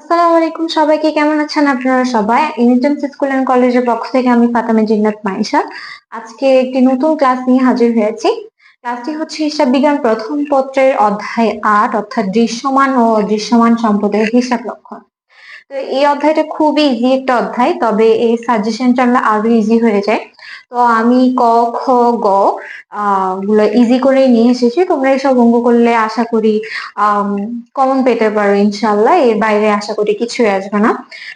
আসসালামু আলাইকুম। সবাইকে কেমন আছেন আপনারা সবাই? ইন্টেন্স স্কুল এন্ড কলেজের পক্ষ থেকে আমি ফাতেমা জিন্নাত মাইশা। আজকে একটি নতুন ক্লাস নিয়ে হাজির হয়েছি। ক্লাসটি হচ্ছে হিসাব বিজ্ঞান প্রথম পত্রের অধ্যায় আট, অর্থাৎ দৃশ্যমান ও দৃশ্যমান সম্পদের হিসাব লক্ষণ। তো এই অধ্যায়টা খুবই ইজি একটা অধ্যায়, তবে এই সাজেশনটা আমরা আরও ইজি হয়ে যায়। তো আমি ক, খ, গ গুলো ইজি করে নিয়ে এসেছি। তোমরা এসব অঙ্ক করলে আশা করি কমন পেতে পারো ইনশাল্লাহ এর বাইরে আশা করি কিছুই আসবে না।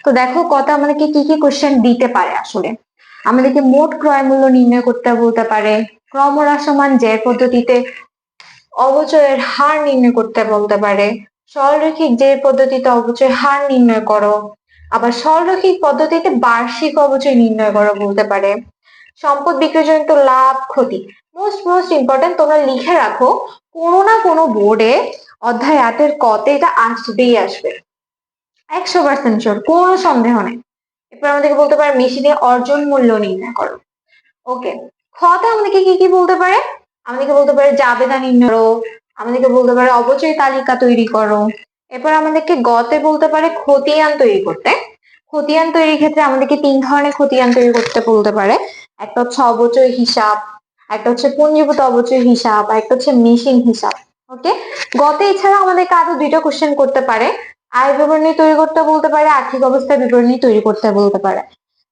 তো দেখো কত আমাদেরকে কি কি কোশ্চেন দিতে পারে আসলে? আমাদেরকে মোট ক্রয় মূল্য নির্ণয় করতে বলতে পারে। ক্রমহ্রাসমান যে পদ্ধতিতে অবচয়ের হার নির্ণয় করতে বলতে পারে। সরলরৈখিক যে পদ্ধতিতে অবচয় হার নির্ণয় করো, আবার সরলরৈখিক পদ্ধতিতে বার্ষিক অবচয় নির্ণয় করো বলতে পারে। সম্পদ বিক্রয়জনিত লাভ, ক্ষতি। মোস্ট মোস্ট ইম্পর্টেন্ট তোমরা লিখে রাখো, কোনো না কোনো বোর্ডে অধ্যায় আটের কতে এটা আসবেই আসবে। একশো পার্সেন্ট শিওর কোনো সন্দেহ নেই। এরপর আমাদেরকে বলতে পারে মেশিনে অর্জন মূল্য নির্ণয় করো। ওকে খতে আমাদেরকে কি কি বলতে পারে? আমাদেরকে বলতে পারে জাবেদা নির্ণয় আমাদেরকে বলতে পারে, অবচয় তালিকা তৈরি করো। এরপর আমাদেরকে গতে বলতে পারে খতিয়ান তৈরি করতে। খতিয়ান তৈরির ক্ষেত্রে আমাদেরকে তিন ধরনের খতিয়ান তৈরি করতে বলতে পারে। একটা হচ্ছে অবচয় হিসাব, একটা হচ্ছে পুঞ্জীভূত অবচয় হিসাব, আর একটা হচ্ছে মেশিন হিসাব। ওকে গতে এছাড়া আমাদেরকে আরও দুইটা কোশ্চেন করতে পারে। আয় বিবরণী তৈরি করতে বলতে পারে, আর্থিক অবস্থা বিবরণী তৈরি করতে বলতে পারে।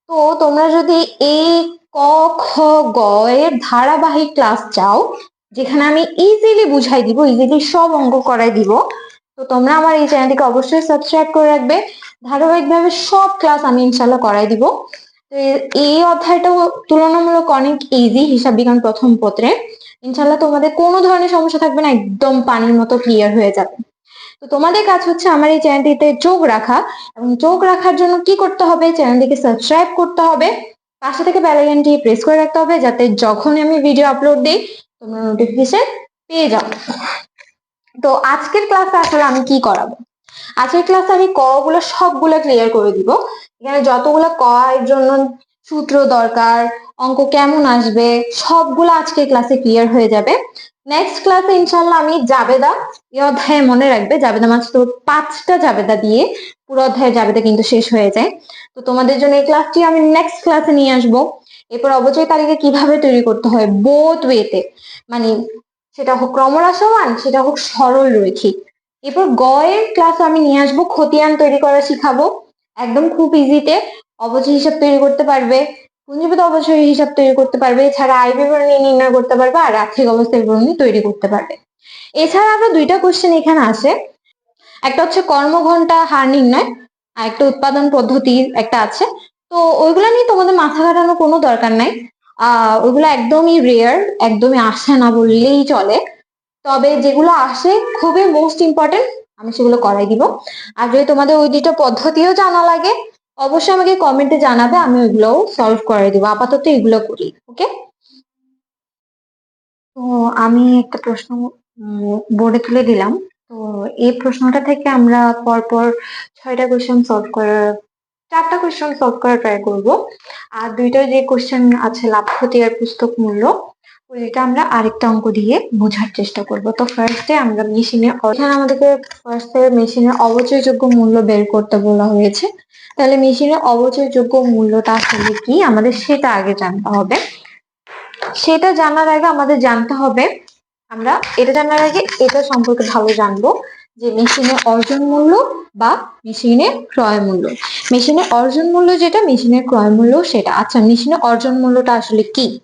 তো তোমরা যদি এই ক, খ, গ এর ধারাবাহিক ক্লাস চাও যেখানে আমি ইজিলি বুঝাই দিব ইজিলি সব অঙ্ক করাই দিব। তো তোমরা আমার এই চ্যানেলটিকে অবশ্যই সাবস্ক্রাইব করে রাখবে। ধারাবাহিকভাবে সব ক্লাস আমি ইনশাল্লাহ করাই দিব। তো এই অধ্যায়টাও তুলনামূলক অনেক ইজি হিসাব বিজ্ঞান প্রথম পত্রে। ইনশাল্লাহ তোমাদের কোনো ধরনের সমস্যা থাকবে না, একদম পানির মতো ক্লিয়ার হয়ে যাবে। তো তোমাদের কাজ হচ্ছে আমার এই চ্যানেলটিতে চোখ রাখা এবং চোখ রাখার জন্য কি করতে হবে? চ্যানেলটিকে সাবস্ক্রাইব করতে হবে। পাশে থেকে বেলাইকনটি প্রেস করে রাখতে হবে যাতে যখন আমি ভিডিও আপলোড দিই তোমরা নোটিফিকেশন পেয়ে যাও। তো আজকের ক্লাসে আসলে আমি কি করাবো? আজকের ক্লাসে আমি ক গুলো সবগুলো ক্লিয়ার করে দিব। এখানে যতগুলো ক এর জন্য সূত্র দরকার, অঙ্ক কেমন আসবে, সবগুলো আজকের ক্লাসে ক্লিয়ার হয়ে যাবে। নেক্সট ক্লাসে ইনশাল্লাহ আমি জাবেদা, এই অধ্যায়ে মনে রাখবে, জাবেদা মাত্র পাঁচটা জাবেদা দিয়ে পুরো অধ্যায়ের জাবেদা কিন্তু শেষ হয়ে যায়। তো তোমাদের জন্য এই ক্লাসটি আমি নেক্সট ক্লাসে নিয়ে আসব। এরপর অবচয় তালিকা কীভাবে তৈরি করতে হয়? বোথ ওয়েতে মানে সেটা হোক ক্রমরাসমান সেটা হোক সরল রৈখিক। এরপর গয়ের ক্লাস আমি নিয়ে আসব। খতিয়ান তৈরি করা শিখাবো। একদম খুব ইজিতে অবচয় হিসাব তৈরি করতে পারবে। পুঞ্জীভূত অবচয় হিসাব তৈরি করতে পারবে। এছাড়া আয় বিবরণী নির্ণয় করতে পারবে আর আর্থিক অবস্থা বিবরণী তৈরি করতে পারবে। এছাড়া আরও দুইটা কোশ্চেন এখানে আছে একটা হচ্ছে কর্মঘন্টা হার নির্ণয় আর একটা উৎপাদন পদ্ধতির একটা আছে। তো ওইগুলা নিয়ে তোমাদের মাথা ঘাটানো কোনো দরকার নাই। আহ, ওইগুলো একদমই রেয়ার একদমই আসে না বললেই চলে। তবে যেগুলো আসে, খুবই মোস্ট ইম্পর্টেন্ট আমি সেগুলো করাই দিব। আর যদি তোমাদের ওই দুটো পদ্ধতিও জানা লাগে, অবশ্যই আমাকে কমেন্টে জানাবে, আমি ওইগুলোও সলভ করে দিব। আপাতত এগুলো করি ওকে তো আমি একটা প্রশ্ন বোর্ডে তুলে দিলাম। তো এই প্রশ্নটা থেকে আমরা পরপর ছয়টা কোয়েশ্চেন সলভ করার চারটা কোয়েশ্চেন সলভ করার ট্রাই করব। আর দুইটা যে কোয়েশ্চেন আছে লাভ ক্ষতি আর পুস্তক মূল্য, ওইটা আমরা আরেকটা অঙ্ক দিয়ে বোঝার চেষ্টা করব। তো ফার্স্টে আমরা মেশিনে এখানে আমাদেরকে ফার্স্টে মেশিনের অবচয়যোগ্য মূল্য বের করতে বলা হয়েছে। তাহলে মেশিনের অবচয়যোগ্য মূল্যটা আসলে কি? আমাদের সেটা আগে জানতে হবে। সেটা জানার আগে আমাদের জানতে হবে, আমরা এটা জানার আগে এটা সম্পর্কে ভালো জানব। যে মেশিনের অর্জন মূল্য বা মেশিনের ক্রয় মূল্য। মেশিনের অর্জন মূল্য যেটা, মেশিনের ক্রয় মূল্য সেটা। আচ্ছা মেশিনের অর্জন মূল্যটা আসলে কি?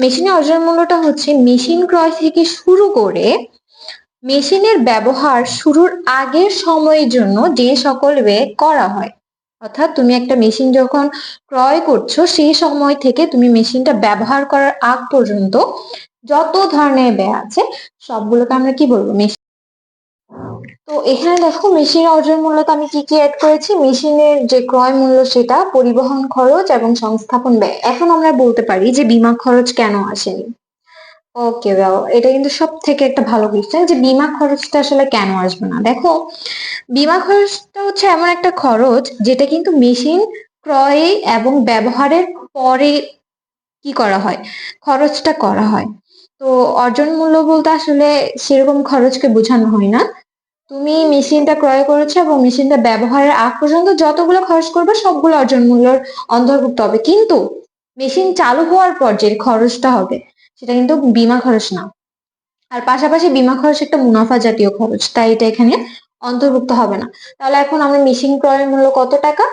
মেশিনের অর্জন মূল্যটা হচ্ছে মেশিন ক্রয় থেকে শুরু করে মেশিনের ব্যবহার শুরুর আগের সময়ের জন্য যে সকল ব্যয় করা হয়। অর্থাৎ তুমি একটা মেশিন যখন ক্রয় করছ, সেই সময় থেকে তুমি মেশিনটা ব্যবহার করার আগ পর্যন্ত যত ধরনের ব্যয় আছে, সবগুলোকে আমরা কি বলব? তো এখানে দেখো মেশিন অর্জন মূল্যতে আমি কি কি অ্যাড করেছি? মেশিনের যে ক্রয় মূল্য সেটা, পরিবহন খরচ এবং সংস্থাপন ব্যয়। এখন আমরা বলতে পারি যে বিমা খরচ কেন আসেনি? ওকে দাও এটা কিন্তু সব থেকে একটা ভালো কোয়েশ্চেন যে বিমা খরচটা আসলে কেন আসবে না? দেখো, বিমা খরচটা হচ্ছে এমন একটা খরচ যেটা কিন্তু মেশিন ক্রয়ে এবং ব্যবহারের পরে কি করা হয়? খরচটা করা হয়। তো অর্জন মূল্য বলতে আসলে সেরকম খরচকে বোঝানো হয় না। তুমি মেশিনটা ক্রয় করেছ এবং মেশিনটা ব্যবহারের আগ পর্যন্ত যতগুলো খরচ করবে সবগুলো অর্জন মূল্যর অন্তর্ভুক্ত হবে। কিন্তু মেশিন চালু হওয়ার পর যে খরচটা হবে, সেটা কিন্তু বিমা খরচ না। আর পাশাপাশি বিমা খরচ একটা মুনাফা জাতীয় খরচ, তাই এটা এখানে অন্তর্ভুক্ত হবে না। তাহলে এখন আমরা মেশিন ক্রয়ের মূল্য কত টাকা?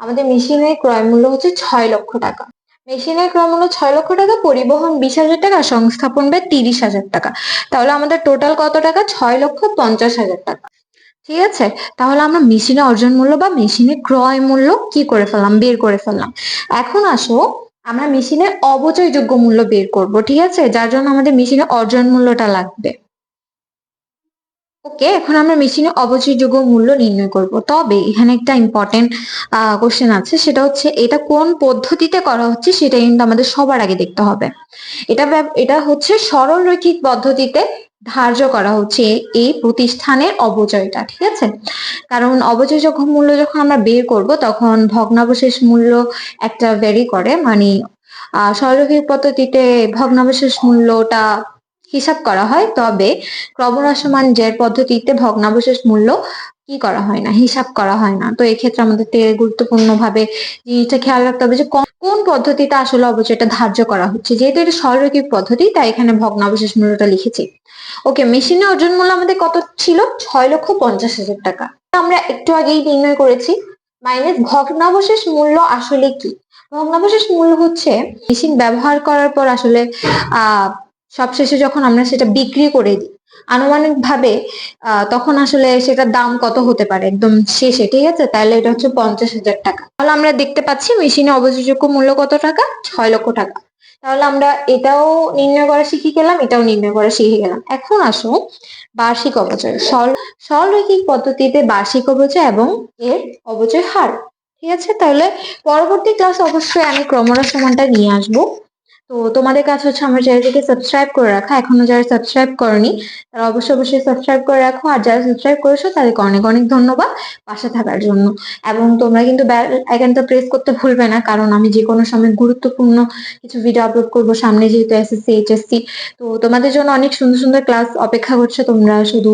আমাদের মেশিনের ক্রয় মূল্য হচ্ছে ছয় লক্ষ টাকা। মেশিনের ক্রয় মূল্য ছয় লক্ষ টাকা, পরিবহন বিশ হাজার টাকা, সংস্থাপন ব্যয় তিরিশ হাজার টাকা। তাহলে আমাদের টোটাল কত টাকা? ছয় লক্ষ পঞ্চাশ হাজার টাকা। ঠিক আছে? তাহলে আমরা মেশিনে অর্জন মূল্য বা মেশিনের ক্রয় মূল্য কি করে ফেললাম? বের করে ফেললাম। এখন আসো, আমরা মেশিনের অবচয়যোগ্য মূল্য বের করব, ঠিক আছে? যার জন্য আমাদের মেশিনের অর্জন মূল্যটা লাগবে। ওকে, এখন আমরা মেশিনে অবচয়যোগ্য মূল্য নির্ণয় করব। তবে এখানে একটা ইম্পর্টেন্ট কোশ্চেন আছে, সেটা হচ্ছে এটা কোন পদ্ধতিতে করা হচ্ছে সেটা কিন্তু আমাদের সবার আগে দেখতে হবে। এটা এটা হচ্ছে সরল রৈখিক পদ্ধতিতে ধার্য করা হচ্ছে এই প্রতিষ্ঠানের অবচয়টা, ঠিক আছে? কারণ অবচয়যোগ্য মূল্য যখন আমরা বের করব, তখন ভগ্নাবশেষ মূল্য একটা ভেরি করে মানে সরলরৈখিক পদ্ধতিতে ভগ্নাবশেষ মূল্যটা হিসাব করা হয়, তবে ক্রমহ্রাসমান জের পদ্ধতিতে ভগ্নাবশেষ মূল্য কি করা হয় না, হিসাব করা হয় না। তো এক্ষেত্রে আমাদের গুরুত্বপূর্ণ ভাবে জিনিসটা খেয়াল রাখতে হবে যে কোন- পদ্ধতিতে আসলে অবচয়টা ধার্য করা হচ্ছে। যেহেতু এটা সরলরৈখিক পদ্ধতি, তাই এখানে ভগ্নাবশেষ মূল্যটা লিখেছি। ওকে, মেশিনের অর্জন মূল্য আমাদের কত ছিল? ছয় লক্ষ পঞ্চাশ হাজার টাকা। আমরা একটু আগেই নির্ণয় করেছি মাইনাস ভগ্নাবশেষ মূল্য আসলে কি? ভগ্নাবশেষ মূল্য হচ্ছে মেশিন ব্যবহার করার পর আসলে, আহ সবশেষে যখন আমরা সেটা বিক্রি করে দিই আনুমানিক ভাবে তখন আসলে সেটার দাম কত হতে পারে? একদম শেষে ঠিক আছে? তাহলে এটা হচ্ছে পঞ্চাশ হাজার টাকা। তাহলে আমরা দেখতে পাচ্ছি মেশিনে অবযোগ্য মূল্য কত টাকা? ছয় লক্ষ টাকা। তাহলে আমরা এটাও নির্ণয় করা শিখে গেলাম, এটাও নির্ণয় করা শিখে গেলাম। এখন আসো বার্ষিক অবচয় সরল সরলরৈখিক পদ্ধতিতে বার্ষিক অবচয় এবং এর অবচয় হার। ঠিক আছে? তাহলে পরবর্তী ক্লাস অবশ্যই আমি ক্রমহ্রাস সমানটা নিয়ে আসব। তো তোমাদের কাছে হচ্ছে আমার চ্যানেলটিকে সাবস্ক্রাইব করে রাখা। এখনও যারা সাবস্ক্রাইব করনি, তারা অবশ্যই অবশ্যই সাবস্ক্রাইব করে রাখো। আর যারা সাবস্ক্রাইব করেছ, তাদেরকে অনেক অনেক ধন্যবাদ পাশে থাকার জন্য। এবং তোমরা কিন্তু বেল আইকনটা প্রেস করতে ভুলবে না, কারণ আমি যে কোনো সময় গুরুত্বপূর্ণ কিছু ভিডিও আপলোড করব সামনে যেহেতু এসএসসি এইচএসসি তো তোমাদের জন্য অনেক সুন্দর সুন্দর ক্লাস অপেক্ষা করছে, তোমরা শুধু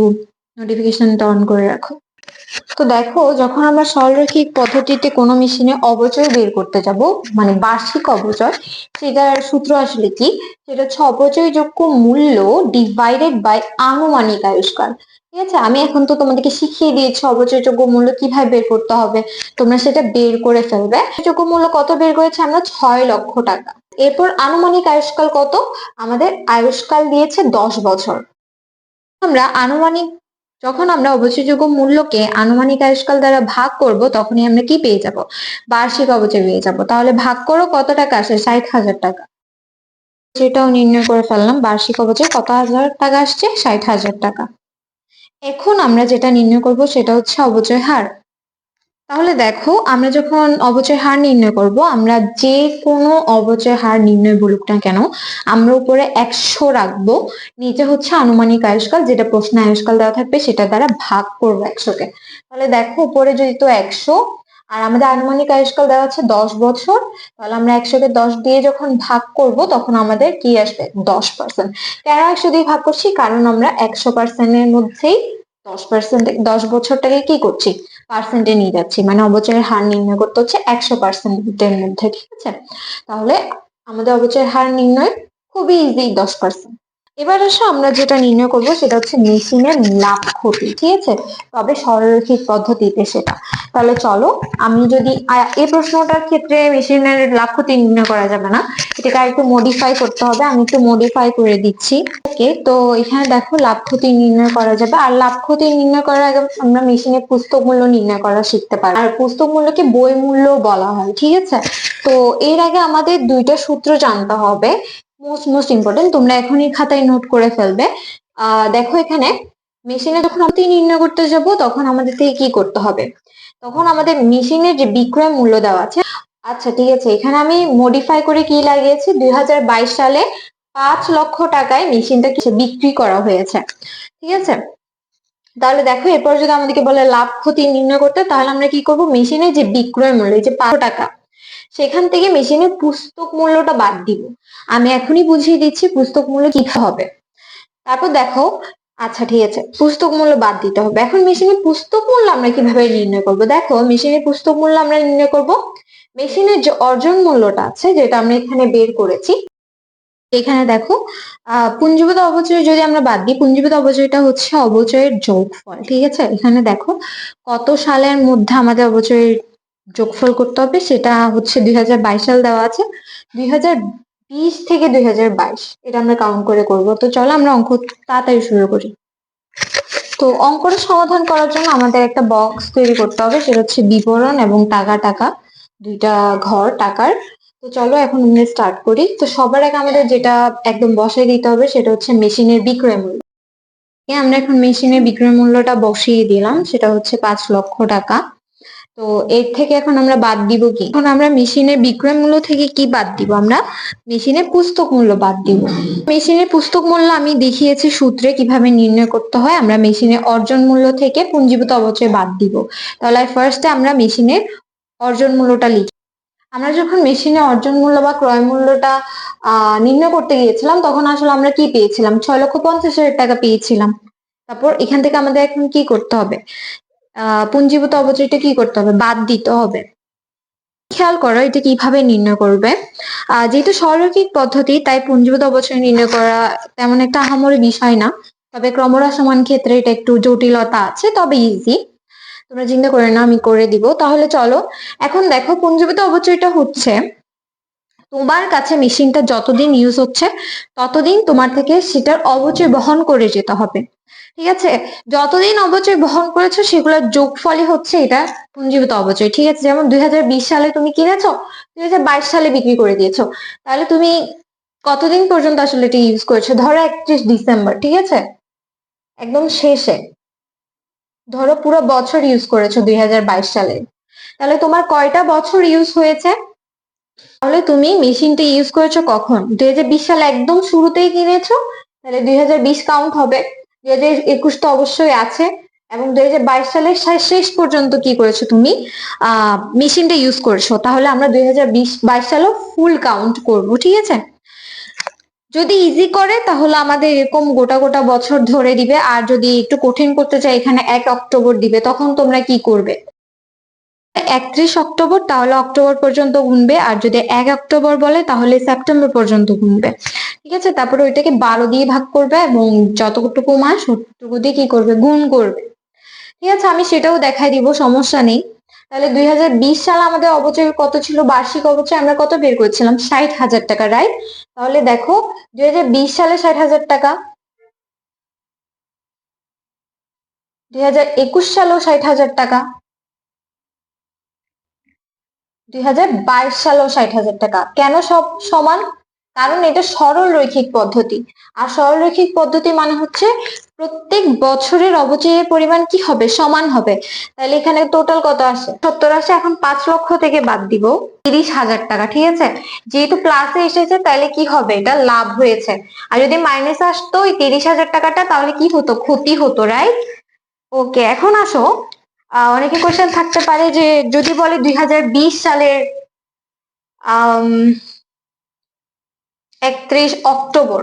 নোটিফিকেশনটা অন করে রাখো। তো দেখো, যখন আমরা সরলরৈখিক পদ্ধতিতে কোনো মেশিনে অবচয় বের করতে যাব মানে বার্ষিক অবচয়, সেটার সূত্র আসলে কি? সেটা হচ্ছে অপচয়যোগ্য মূল্য ডিভাইডেড বাই আনুমানিক আয়ুষ্কাল। ঠিক আছে? আমি এখন তো তোমাদেরকে শিখিয়ে দিয়েছি অবচয়যোগ্য মূল্য কীভাবে বের করতে হবে। তোমরা সেটা বের করে ফেলবে। যোগ্য মূল্য কত বের করেছে? আমরা ছয় লক্ষ টাকা। এরপর আনুমানিক আয়ুষ্কাল কত? আমাদের আয়ুষ্কাল দিয়েছে দশ বছর। আমরা আনুমানিক যখন আমরা অবচয়যোগ্য মূল্যকে আনুমানিক আয়ুষ্কাল দ্বারা ভাগ করব, তখনই আমরা কি পেয়ে যাব? বার্ষিক অবচয় পেয়ে যাব। তাহলে ভাগ করো, কত টাকা আসে? ষাট হাজার টাকা। সেটাও নির্ণয় করে ফেললাম। বার্ষিক অবচয় কত হাজার টাকা আসছে? ষাট হাজার টাকা। এখন আমরা যেটা নির্ণয় করব, সেটা হচ্ছে অবচয় হার। তাহলে দেখো, আমরা যখন অবচয় হার নির্ণয় করব, আমরা যে কোনো অবচয় হার নির্ণয় বলুক না কেন, আমরা উপরে একশো রাখব। নিচে হচ্ছে আনুমানিক আয়ুষ্কাল, যেটা প্রশ্ন আয়ুষ্কাল দেওয়া থাকবে সেটা দ্বারা ভাগ করব একশোকে। তাহলে দেখো, উপরে যদি তো একশো, আর আমাদের আনুমানিক আয়ুষ্কাল দেওয়া আছে দশ বছর, তাহলে আমরা একশোকে দশ দিয়ে যখন ভাগ করব, তখন আমাদের কি আসবে? দশ পার্সেন্ট। কেন একশো দিয়ে ভাগ করছি? কারণ আমরা একশো পার্সেন্টের মধ্যেই দশ পার্সেন্ট, দশ বছরটাকে কি করছি? পার্সেন্টে নিয়ে যাচ্ছি। মানে অবচয়ের হার নির্ণয় করতে হচ্ছে একশো পার্সেন্টের মধ্যে, ঠিক আছে? তাহলে আমাদের অবচয়ের হার নির্ণয় খুবই ইজি দশ পার্সেন্ট এবার আসো আমরা যেটা নির্ণয় করব, সেটা হচ্ছে মেশিনের লাভ ক্ষতি, ঠিক আছে? তবে সরলরৈখিক পদ্ধতিতে সেটা। তাহলে চলো, আমি যদি এই প্রশ্নটার ক্ষেত্রে মেশিনের লাভ ক্ষতি নির্ণয় করা যাবে না। এটাকে একটু মডিফাই করতে হবে, আমি একটু মডিফাই করে দিচ্ছি। ওকে তো এখানে দেখো লাভ, ক্ষতি নির্ণয় করা যাবে। আর লাভ, ক্ষতি নির্ণয় করার আগে আমরা মেশিনের পুস্তক মূল্য নির্ণয় করা শিখতে পারি আর পুস্তক মূল্যকে বই মূল্য বলা হয়, ঠিক আছে? তো এর আগে আমাদের দুইটা সূত্র জানতে হবে মোস্ট মোস্ট ইম্পর্টেন্ট তোমরা এখনই খাতায় নোট করে ফেলবে। দেখো এখানে মেশিনে যখন আমরা নির্ণয় করতে যাব, তখন আমাদের থেকে কি করতে হবে? তখন আমাদের মেশিনের যে বিক্রয় মূল্য দেওয়া আছে আচ্ছা ঠিক আছে। এখানে আমি মডিফাই করে কি লাগিয়েছি? দুই হাজার বাইশ সালে পাঁচ লক্ষ টাকায় মেশিনটা বিক্রি করা হয়েছে। ঠিক আছে? তাহলে দেখো, এরপর যদি আমাদেরকে বলে লাভ, ক্ষতি নির্ণয় করতে তাহলে আমরা কি করব? মেশিনের যে বিক্রয় মূল্য যে পাঁচশো টাকা, সেখান থেকে মেশিনের পুস্তক মূল্যটা বাদ দিব। আমি এখনই বুঝিয়ে দিচ্ছি পুস্তক মূল্য কি হবে। তারপর দেখো আচ্ছা ঠিক আছে, পুস্তক মূল্য বাদ দিতে হবে। এখন মেশিনের পুস্তক মূল্য আমরা কীভাবে নির্ণয় করব? দেখো মেশিনের পুস্তক মূল্য আমরা নির্ণয় করব মেশিনের যে অর্জন মূল্যটা আছে, যেটা আমরা এখানে বের করেছি, এখানে দেখো, আহ, পুঞ্জীভূত অবচয় যদি আমরা বাদ দিই, পুঞ্জীভূত অবচয়টা হচ্ছে অবচয়ের যোগফল, ঠিক আছে? এখানে দেখো, কত সালের মধ্যে আমাদের অবচয়ের যোগফল করতে হবে, সেটা হচ্ছে দু হাজার বাইশ সাল দেওয়া আছে, দুই বিশ থেকে দুই হাজার বাইশ, এটা আমরা কাউন্ট করে করব। তো চলো আমরা অঙ্ক তাড়াতাড়ি শুরু করি। তো অঙ্কটা সমাধান করার জন্য আমাদের একটা বক্স তৈরি করতে হবে, সেটা হচ্ছে বিবরণ এবং টাকা টাকা। দুইটা ঘর টাকার। তো চলো এখন স্টার্ট করি। তো সবার আগে আমাদের যেটা একদম বসাই দিতে হবে সেটা হচ্ছে মেশিনের বিক্রয় মূল্য। আমরা এখন মেশিনের বিক্রয় মূল্যটা বসিয়ে দিলাম, সেটা হচ্ছে পাঁচ লক্ষ টাকা। তো এর থেকে এখন আমরা বাদ দিব কি? এখন আমরা মেশিনের বিক্রয় মূল্য থেকে কি বাদ দিব? আমরা মেশিনের পুস্তক মূল্য বাদ দিব। মেশিনের পুস্তক মূল্য আমি দেখিয়েছি সূত্রে কীভাবে নির্ণয় করতে হয়। আমরা মেশিনের অর্জন মূল্য থেকে পুঞ্জীভূত অবচয় বাদ দিব। তাহলে ফার্স্টে আমরা মেশিনের অর্জন মূল্যটা লিখি। আমরা যখন মেশিনে অর্জন মূল্য বা ক্রয় মূল্যটা নির্ণয় করতে গিয়েছিলাম, তখন আসলে আমরা কি পেয়েছিলাম? ছয় লক্ষ পঞ্চাশ হাজার টাকা পেয়েছিলাম। তারপর এখান থেকে আমাদের এখন কি করতে হবে? আহ পুঞ্জীভূত অবচয়টা কি করতে হবে? বাদ দিতে হবে। খেয়াল করো, এটা কীভাবে নির্ণয় করবে? যেহেতু সরলরৈখিক পদ্ধতি, তাই পুঞ্জীভূত অবচয় নির্ণয় করা তেমন একটা আহামরি বিষয় না। তবে ক্রমহ্রাসমান ক্ষেত্রে এটা একটু জটিলতা আছে, তবে ইজি তোমরা চিন্তা করে না আমি করে দিব। তাহলে চলো, এখন দেখো পুঞ্জীভূত অবচয়টা হচ্ছে। তোমার কাছে মেশিনটা যতদিন ইউজ হচ্ছে, ততদিন তোমার থেকে সেটার অবচয় বহন করে যেতে হবে। ঠিক আছে? যতদিন অবচয় বহন করেছ, সেগুলোর যোগফলই হচ্ছে এটা পুঞ্জীবিত অবচয়। ঠিক আছে? যেমন দুই হাজার বিশ সালে তুমি কিনেছো, দুই হাজার বাইশ সালে বিক্রি করে দিয়েছ। তাহলে তুমি কতদিন পর্যন্ত আসলে এটা ইউজ করেছ? ধরো একত্রিশ ডিসেম্বর, ঠিক আছে? একদম শেষে। ধরো পুরো বছর ইউজ করেছ দু হাজার বাইশ সালে। তাহলে তোমার কয়টা বছর ইউজ হয়েছে? তাহলে তুমি মেশিনটা ইউজ করেছ কখন? দুই সালে একদম শুরুতেই কিনেছো, তাহলে দুই হাজার বিশ কাউন্ট হবে। দুই হাজার একুশ তো অবশ্যই আছে। এবং দুই হাজার বাইশ সালের শেষ পর্যন্ত কি করেছ তুমি? মেশিনটা ইউজ করেছ। তাহলে আমরা দুই হাজার বিশ বাইশ সালেও ফুল কাউন্ট করব, ঠিক আছে? যদি ইজি করে, তাহলে আমাদের এরকম গোটা গোটা বছর ধরে দিবে। আর যদি একটু কঠিন করতে চাই এখানে এক অক্টোবর দিবে, তখন তোমরা কি করবে? একত্রিশ অক্টোবর, তাহলে অক্টোবর পর্যন্ত গুনবে। আর যদি এক অক্টোবর বলে, তাহলে সেপ্টেম্বর পর্যন্ত গুনবে। ঠিক আছে? তারপরে ওইটাকে বারো দিয়ে ভাগ করবে এবং যতটুকু মাস ততটুকু দিয়ে কি করবে? গুণ করবে। ঠিক আছে? আমি সেটাও দেখাই দিব, সমস্যা নেই। তাহলে দুই সাল আমাদের অবচয় কত ছিল? বার্ষিক অবচয় আমরা কত বের করেছিলাম? ষাট হাজার টাকা রাইট তাহলে দেখো, দুই হাজার বিশ সালে ষাট হাজার টাকা, দুই হাজার একুশ সালেও ষাট হাজার টাকা, দুই হাজার বাইশ সালেও ষাট হাজার টাকা। কেন সব সমান? কারণ এটা সরল রৈখিক পদ্ধতি। আর সরল রৈখিক পদ্ধতি মানে হচ্ছে প্রত্যেক বছরের অবচয়ের পরিমাণ কি হবে? সমান হবে। তাহলে এখানে টোটাল কত আসে? সত্তর আসে, এখন পাঁচ লক্ষ থেকে বাদ দিব। তিরিশ হাজার টাকা, ঠিক আছে? যেহেতু প্লাসে এসেছে, তাহলে কি হবে? এটা লাভ হয়েছে। আর যদি মাইনাস আসতো ওই তিরিশ হাজার টাকাটা, তাহলে কি হতো? ক্ষতি হতো রাইট ওকে এখন আসো। অনেকে কোয়েশ্চেন থাকতে পারে যে, যদি বলে দুই হাজার বিশ সালের একত্রিশ অক্টোবর।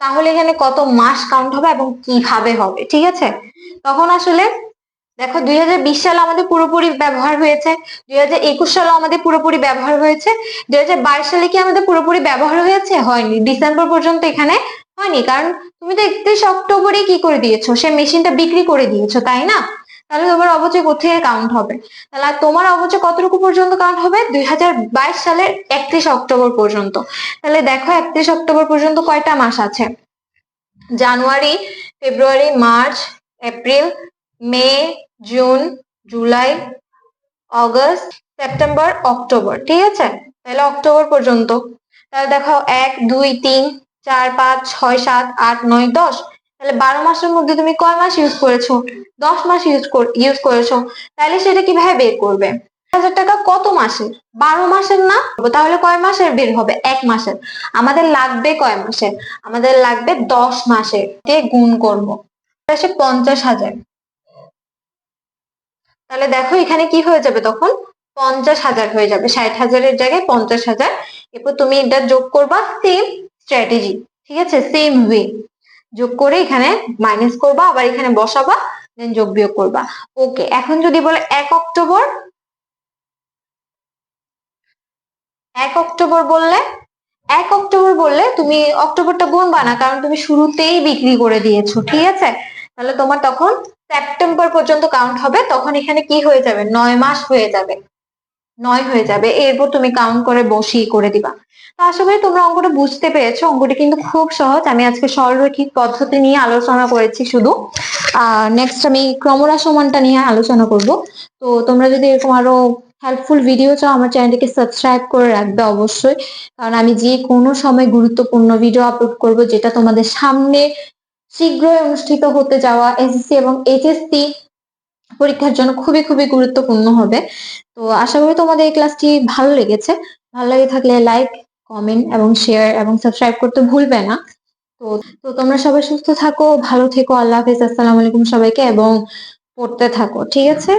তাহলে এখানে কত মাস কাউন্ট হবে এবং কীভাবে হবে, ঠিক আছে? তখন আসলে দেখো দুই সালে আমাদের পুরোপুরি ব্যবহার হয়েছে, দুই সালে আমাদের পুরোপুরি ব্যবহার হয়েছে, দুই হাজার বাইশ সালে কি আমাদের পুরোপুরি ব্যবহার হয়েছে? হয়নি, ডিসেম্বর পর্যন্ত এখানে হয়নি, কারণ তুমি তো একত্রিশ অক্টোবরে কি করে দিয়েছ? সে মেশিনটা বিক্রি করে দিয়েছ, তাই না? তাহলে তোমার অবচয় কোথায় কাউন্ট হবে? তাহলে তোমার অবচয় কতটুকু পর্যন্ত কাউন্ট হবে? দুই সালের একত্রিশ অক্টোবর পর্যন্ত। তাহলে দেখো একত্রিশ অক্টোবর পর্যন্ত কয়টা মাস আছে? January, February, March, April, May, June, July, August, September, October. ঠিক আছে? তাহলে অক্টোবর পর্যন্ত। তাহলে দেখো এক, দুই, তিন, চার, পাঁচ, ছয়, সাত, আট, নয়, দশ। তাহলে বারো মাসের মধ্যে তুমি কয় মাস ইউজ করেছ? দশ মাস ইউজ ইউজ করেছ। তাহলে সেটা কীভাবে বের করবে? হাজার টাকা কত মাসের? বারো মাসের না? তাহলে কয় মাসের বের হবে? এক মাসের। আমাদের লাগবে কয় মাসের? আমাদের লাগবে দশ মাসের কে গুণ করব? সে পঞ্চাশ হাজার। তাহলে দেখো এখানে কি হয়ে যাবে তখন? পঞ্চাশ হাজার হয়ে যাবে। ষাট হাজারের জায়গায় পঞ্চাশ হাজার। এরপর তুমি এটা যোগ করবা সেম স্ট্র্যাটেজি ঠিক আছে? সেম ওয়ে যোগ করে এখানে মাইনাস করবা, আবার এখানে বসাবা দেন যোগ বিয়োগ করবা। ওকে এখন যদি বলে এক অক্টোবর এক অক্টোবর বললে, এক অক্টোবর বললে তুমি অক্টোবরটা গুনবা না, কারণ তুমি শুরুতেই বিক্রি করে দিয়েছ, ঠিক আছে? তাহলে তোমার তখন সেপ্টেম্বর পর্যন্ত কাউন্ট হবে, তখন এখানে কি হয়ে যাবে? নয় মাস হয়ে যাবে। নয় হয়ে যাবে, এরপর তুমি কাউন্ট করে বসিয়ে করে দিবা। আশা করি তোমরা অঙ্কটা বুঝতে পেরেছ। অঙ্কটি কিন্তু খুব সহজ। আমি আজকে সরলরৈখিক পদ্ধতি নিয়ে আলোচনা করেছি শুধু। আর নেক্সট আমি ক্রমরা সমানটা নিয়ে আলোচনা করব। তো তোমরা যদি এরকম আরও হেল্পফুল ভিডিও চাও, আমার চ্যানেলটিকে সাবস্ক্রাইব করে রাখবে অবশ্যই। কারণ আমি যে কোনো সময় গুরুত্বপূর্ণ ভিডিও আপলোড করব, যেটা তোমাদের সামনে শীঘ্রই অনুষ্ঠিত হতে যাওয়া এসএসসি এবং এইচএসসি পরীক্ষার জন্য খুবই খুবই গুরুত্বপূর্ণ হবে। তো আশা করি তোমাদের এই ক্লাসটি ভালো লেগেছে। ভালো লেগে থাকলে লাইক কমেন্ট এবং শেয়ার এবং সাবস্ক্রাইব করতে ভুলবে না। তো তো তোমরা সবাই সুস্থ থাকো, ভালো থেকো, আল্লাহ হাফিজ, আসসালামু আলাইকুম সবাইকে এবং পড়তে থাকো, ঠিক আছে?